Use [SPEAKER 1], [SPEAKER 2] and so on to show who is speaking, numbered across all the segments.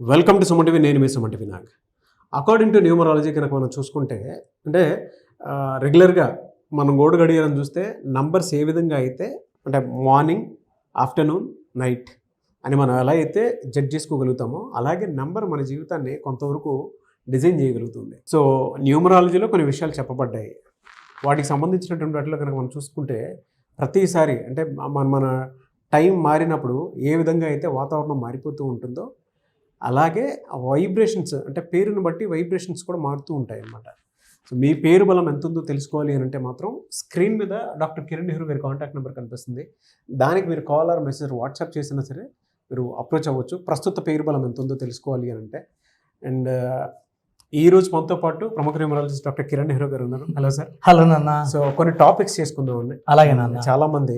[SPEAKER 1] Welcome to Suma TV నేను మీ Suma TV Nag. According to numerology కనుక మనం చూసుకుంటే అంటే రెగ్యులర్గా మనం గోడు గడియారం చూస్తే నంబర్స్ ఏ విధంగా అయితే అంటే మార్నింగ్ ఆఫ్టర్నూన్ నైట్ అని మనం ఎలా అయితే జడ్జ్ చేసుకోగలుగుతామో అలాగే నంబర్ మన జీవితాన్ని కొంతవరకు డిజైన్ చేయగలుగుతుంది. సో న్యూమరాలజీలో కొన్ని విషయాలు చెప్పబడ్డాయి. వాటికి సంబంధించినటువంటి వాటిలో కనుక మనం చూసుకుంటే ప్రతిసారి అంటే మన మన టైం మారినప్పుడు ఏ విధంగా అయితే వాతావరణం మారిపోతూ ఉంటుందో అలాగే వైబ్రేషన్స్ అంటే పేరుని బట్టి వైబ్రేషన్స్ కూడా మారుతూ ఉంటాయి అన్నమాట సో మీ పేరు బలం ఎంత ఉందో తెలుసుకోవాలి అని అంటే మాత్రం స్క్రీన్ మీద డాక్టర్ కిరణ్ నెహ్రూ గారి కాంటాక్ట్ నెంబర్ కనిపిస్తుంది. దానికి మీరు కాల్ ఆర్ మెసేజ్ వాట్సాప్ చేసినా సరే మీరు అప్రోచ్ అవ్వచ్చు. ప్రస్తుత పేరు బలం ఎంత ఉందో తెలుసుకోవాలి అని అంటే. అండ్ ఈ రోజు మనతో పాటు ప్రముఖ న్యూమరాలజిస్ట్ డాక్టర్ కిరణ్ నెహ్రూ గారు ఉన్నారు. హలో సార్
[SPEAKER 2] హలో నాన్న.
[SPEAKER 1] సో కొన్ని టాపిక్స్ చేసుకుందామండి
[SPEAKER 2] అలాగే నాన్న.
[SPEAKER 1] చాలా మంది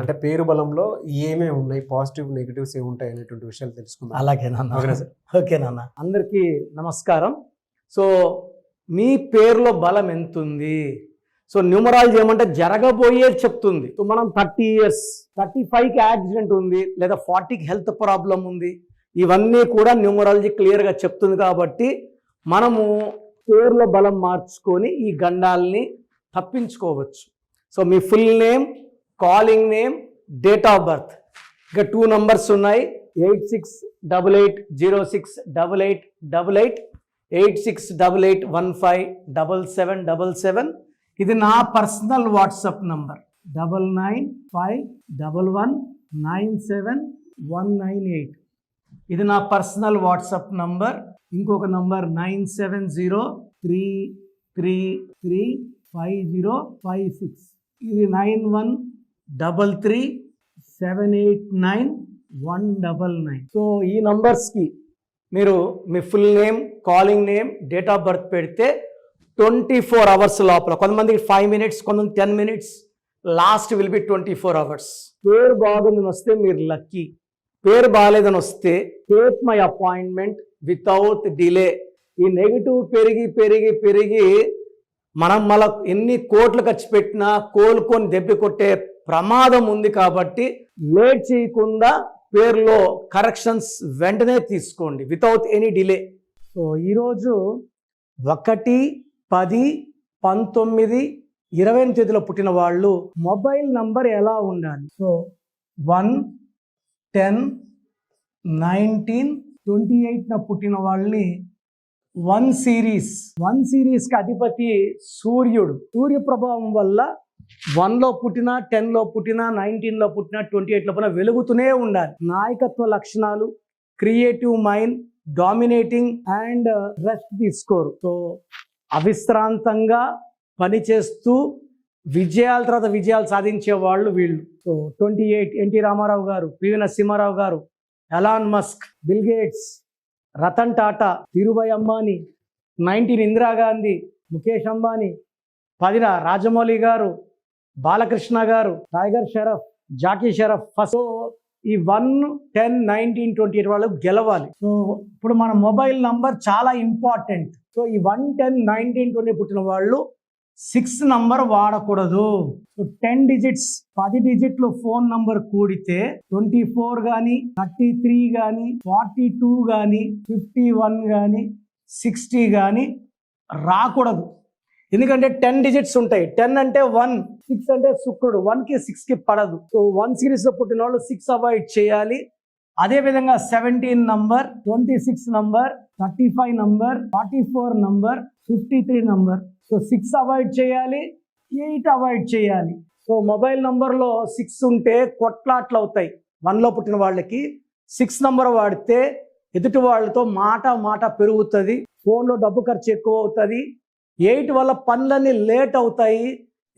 [SPEAKER 1] అంటే పేరు బలంలో ఏమేమి ఉన్నాయి పాజిటివ్ నెగిటివ్స్ ఏమి ఉంటాయి అనేటువంటి విషయాలు తెలుసుకుందాం.
[SPEAKER 2] అలాగే నాన్న.
[SPEAKER 1] ఓకేనా సార్
[SPEAKER 2] ఓకే నాన్న. అందరికీ నమస్కారం. సో మీ పేరులో బలం ఎంత ఉంది సో న్యూమరాలజీ ఏమంటే జరగబోయేది చెప్తుంది. సో మనం థర్టీ ఇయర్స్ థర్టీ ఫైవ్కి యాక్సిడెంట్ ఉంది లేదా ఫార్టీకి హెల్త్ ప్రాబ్లం ఉంది ఇవన్నీ కూడా న్యూమరాలజీ క్లియర్గా చెప్తుంది కాబట్టి మనము పేర్లో బలం మార్చుకొని ఈ గండాల్ని తప్పించుకోవచ్చు. So me full name calling name date of birth. ఇక టూ నంబర్స్ ఉన్నాయి. Eight six double eight zero six double eight double eight eight six double eight one five double seven double seven. ఇది నా personal WhatsApp number. Double nine five double one nine seven one nine eight. ఇది నా personal WhatsApp number. ఇంకొక number nine seven zero three three three five zero five six. ఇది nine one double three seven eight nine one double nine. So ఈ నంబర్స్కి మీరు మీ full name calling name date of birth పెడితే twenty four hours లోపల కొంతమందికి five minutes కొంతమంది ten minutes last will be twenty four hours. పేరు బాగుందని వస్తే మీరు లక్కీ. పేరు బాగాలేదని వస్తే take my appointment without delay ఈ నెగిటివ్ పెరిగి పెరిగి పెరిగి మనం మళ్ళా ఎన్ని కోట్లు ఖర్చు పెట్టినా కోలుకొని దెబ్బ కొట్టే ప్రమాదం ఉంది కాబట్టి లేట్ చేయకుండా పేరులో కరెక్షన్స్ వెంటనే తీసుకోండి వితౌట్ ఎనీ డిలే సో ఈరోజు ఒకటి పది పంతొమ్మిది ఇరవై తేదీలో పుట్టిన వాళ్ళు మొబైల్ నంబర్ ఎలా ఉండాలి? So one ten nineteen twenty ఎయిట్న పుట్టిన వాళ్ళని వన్ సిరీస్ వన్ సిరీస్కి అధిపతి సూర్యుడు. సూర్య ప్రభావం వల్ల వన్లో పుట్టినా టెన్లో పుట్టినా నైన్టీన్లో పుట్టినా ట్వంటీ ఎయిట్లో పుట్టిన వెలుగుతూనే ఉండాలి. నాయకత్వ లక్షణాలు creative mind dominating and rest తీసుకోరు సో అవిశ్రాంతంగా పనిచేస్తూ విజయాల తర్వాత విజయాలు సాధించే వాళ్ళు వీళ్ళు. So twenty eight NT Rama Rao గారు పివి నరసింహారావు గారు Elon Musk Bill Gates Ratan Tata Dhirubhai Ambani nineteen Indira Gandhi Mukesh Ambani పదిన రాజమౌళి గారు బాలకృష్ణ గారు టైగర్ షరఫ్ జాకీ షరఫ్ ఫస్ట్. ఈ one ten nineteen twenty eight వాళ్ళు గెలవాలి. సో ఇప్పుడు మన మొబైల్ నంబర్ చాలా ఇంపార్టెంట్. సో ఈ వన్ టెన్ నైన్టీన్ ట్వంటీ పుట్టిన వాళ్ళు సిక్స్ నంబర్ వాడకూడదు. సో టెన్ డిజిట్స్ పది డిజిట్లు ఫోన్ నంబర్ కూడితే ట్వంటీ ఫోర్ కానీ థర్టీ త్రీ కానీ ఫార్టీ టూ కానీ ఫిఫ్టీ వన్ కానీ సిక్స్టీ కానీ రాకూడదు. ఎందుకంటే టెన్ డిజిట్స్ ఉంటాయి. టెన్ అంటే వన్ సిక్స్ అంటే శుక్రుడు. వన్కి సిక్స్కి పడదు. సో వన్ సిరీస్లో పుట్టిన వాళ్ళు సిక్స్ అవాయిడ్ చేయాలి. అదే విధంగా seventeen number twenty six number thirty five number forty four number fifty three number so six avoid చేయాలి. ఎయిట్ అవాయిడ్ చేయాలి సో మొబైల్ నంబర్లో సిక్స్ ఉంటే కొట్లాట్లు అవుతాయి. వన్లో పుట్టిన వాళ్ళకి సిక్స్ నంబర్ వాడితే ఎదుటి వాళ్ళతో మాట మాట పెరుగుతుంది. ఫోన్లో డబ్బు ఖర్చు ఎక్కువ అవుతుంది. ఎయిట్ వల్ల పనులన్నీ లేట్ అవుతాయి.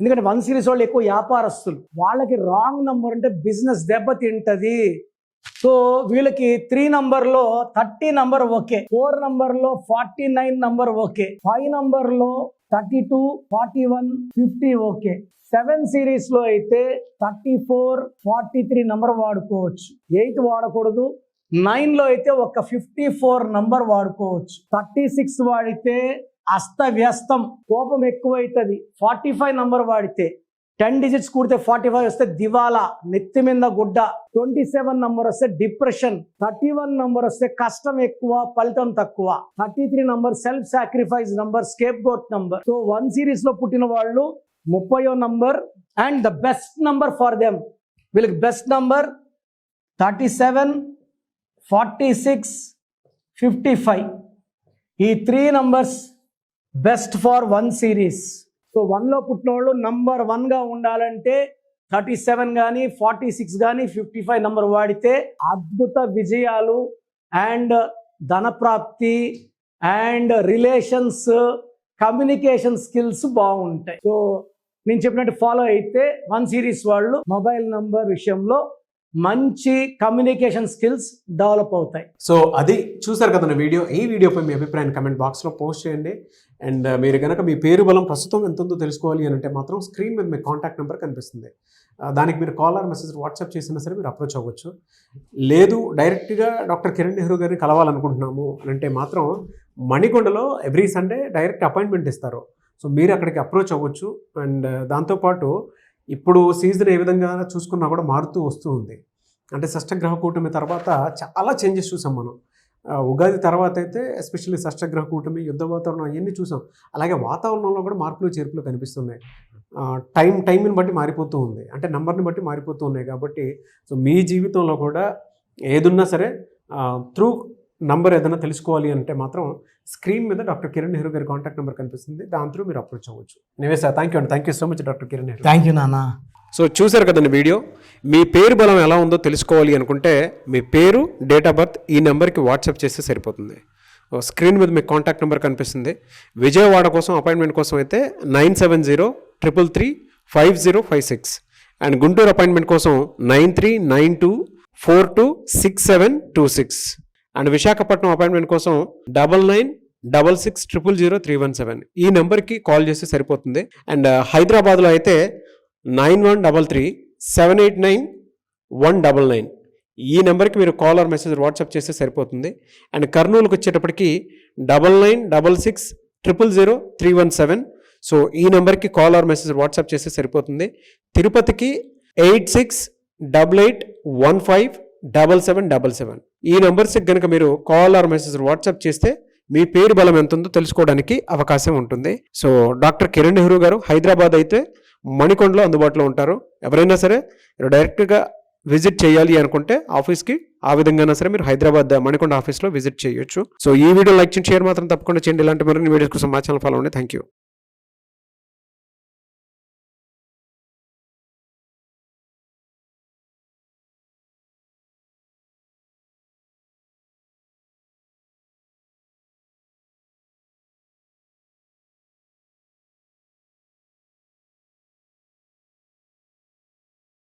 [SPEAKER 2] ఎందుకంటే వన్ సిరీస్ వాళ్ళు ఎక్కువ వ్యాపారస్తులు. వాళ్ళకి రాంగ్ నంబర్ అంటే బిజినెస్ దెబ్బతింటది. సో వీళ్ళకి త్రీ నంబర్లో థర్టీ నంబర్ ఓకే ఫోర్ నంబర్లో forty nine number okay five నంబర్లో thirty two forty one fifty okay seven సిరీస్లో అయితే thirty four forty three number వాడుకోవచ్చు. ఎయిట్ వాడకూడదు. నైన్లో అయితే ఒక ఫిఫ్టీ ఫోర్ నంబర్ వాడుకోవచ్చు. థర్టీ సిక్స్ వాడితే అస్తవ్యస్తం. కోపం ఎక్కువైతుంది. ఫార్టీ ఫైవ్ నంబర్ వాడితే టెన్ డిజిట్స్ కూడితే ఫార్టీ ఫైవ్ వస్తే దివాలా నెత్తి మీద గుడ్డ. ట్వంటీ సెవెన్ నంబర్ వస్తే డిప్రెషన్. థర్టీ వన్ నంబర్ వస్తే కష్టం ఎక్కువ ఫలితం తక్కువ. Thirty three number self sacrifice number scapegoat number. So one సిరీస్లో పుట్టిన వాళ్ళు ముప్పయో number and the best number for them. వీళ్ళకి best number thirty seven forty six fifty five. ఈ three numbers best for one series. So వన్లో పుట్టినోళ్ళు number వన్గా ఉండాలంటే థర్టీ సెవెన్ కానీ ఫార్టీ సిక్స్ కానీ ఫిఫ్టీ ఫైవ్ నెంబర్ వాడితే అద్భుత విజయాలు అండ్ ధనప్రాప్తి అండ్ రిలేషన్స్ కమ్యూనికేషన్ స్కిల్స్ బాగుంటాయి. సో నేను చెప్పినట్టు ఫాలో అయితే వన్ సిరీస్ వాళ్ళు మొబైల్ నంబర్ విషయంలో మంచి కమ్యూనికేషన్ స్కిల్స్ డెవలప్ అవుతాయి.
[SPEAKER 1] సో అది చూసారు కదా వీడియో. ఈ వీడియోపై మీ అభిప్రాయాన్ని కమెంట్ బాక్స్లో పోస్ట్ చేయండి. అండ్ uh, మీరు కనుక మీ పేరు బలం ప్రస్తుతం ఎంత ఉందో తెలుసుకోవాలి అని అంటే మాత్రం స్క్రీన్ మీద మీ కాంటాక్ట్ నెంబర్ కనిపిస్తుంది. Uh, దానికి మీరు కాల్ ఆర్ మెసేజ్ వాట్సాప్ చేసినా సరే మీరు అప్రోచ్ అవ్వచ్చు. లేదు డైరెక్ట్గా డాక్టర్ కిరణ్ నెహ్రూ గారిని కలవాలనుకుంటున్నాము అని అంటే మాత్రం మణికొండలో ఎవ్రీ సండే డైరెక్ట్ అపాయింట్మెంట్ ఇస్తారు. సో మీరు అక్కడికి అప్రోచ్ అవ్వచ్చు. అండ్ uh, దాంతోపాటు ఇప్పుడు సీజన్ ఏ విధంగా చూసుకున్నా కూడా మారుతూ వస్తూ ఉంది. అంటే షష్టగ్రహ కూటమి తర్వాత చాలా చేంజెస్ చూసాం మనం. ఉగాది తర్వాత అయితే ఎస్పెషల్లీ షష్టగ్రహ కూటమి యుద్ధ వాతావరణం అవన్నీ చూసాం. అలాగే వాతావరణంలో కూడా మార్పులు చేర్పులు కనిపిస్తున్నాయి. టైం టైంని బట్టి మారిపోతూ ఉంది. అంటే నెంబర్ని బట్టి మారిపోతూ ఉన్నాయి కాబట్టి సో మీ జీవితంలో కూడా ఏదున్నా సరే త్రూ నంబర్ ఏదైనా తెలుసుకోవాలి అంటే మాత్రం స్క్రీన్ మీద డాక్టర్ కిరణ్ నెహ్రూ గారి కాంటాక్ట్ నెంబర్ కనిపిస్తుంది. దాని త్రూ మీరు అప్రోచ్ అవ్వచ్చు. నివే సార్ థ్యాంక్ యూ అండి. Thank you so much doctor Kiran Nehru
[SPEAKER 2] thank you నాన్న.
[SPEAKER 1] సో చూశారు కదండి వీడియో? మీ పేరు బలం ఎలా ఉందో తెలుసుకోవాలి అనుకుంటే మీ పేరు డేట్ ఆఫ్ బర్త్ ఈ నెంబర్కి వాట్సాప్ చేస్తే సరిపోతుంది. స్క్రీన్ మీద మీకు కాంటాక్ట్ నెంబర్ కనిపిస్తుంది. విజయవాడ కోసం అపాయింట్మెంట్ కోసం అయితే nine seven zero triple three five zero five six. And Guntur appointment కోసం nine three nine two four two six seven two six. And Visakhapatnam appointment కోసం double nine double six triple zero three one seven. ఈ నెంబర్కి call చేస్తే సరిపోతుంది. And uh, హైదరాబాద్లో అయితే nine one double three seven eight nine one double nine. ఈ నెంబర్కి మీరు కాల్ ఆర్ మెసేజ్ వాట్సాప్ చేస్తే సరిపోతుంది. అండ్ కర్నూలుకి వచ్చేటప్పటికి double nine double six triple zero three one seven. So ఈ నెంబర్కి కాల్ ఆర్ మెసేజ్ వాట్సాప్ చేస్తే సరిపోతుంది. తిరుపతికి eight six double eight one five double seven double seven. ఈ నెంబర్స్కి కనుక మీరు కాల్ ఆర్ మెసేజ్ వాట్సాప్ చేస్తే మీ పేరు బలం ఎంత ఉందో తెలుసుకోవడానికి అవకాశం ఉంటుంది. సో డాక్టర్ కిరణ్ నెహ్రూ గారు హైదరాబాద్ అయితే మణికొండలో అందుబాటులో ఉంటారు. ఎవరైనా సరే మీరు డైరెక్ట్గా విజిట్ చేయాలి అనుకుంటే ఆఫీస్కి ఆ విధంగా సరే మీరు హైదరాబాద్ మణికొండ ఆఫీస్లో విజిట్ చేయొచ్చు. సో ఈ వీడియో లైక్ చేయండి షేర్ మాత్రం తప్పకుండా చేయండి. ఇలాంటి మరిన్ని వీడియోస్ కోసం మా ఛానల్ ఫాలో అండి థ్యాంక్ యూ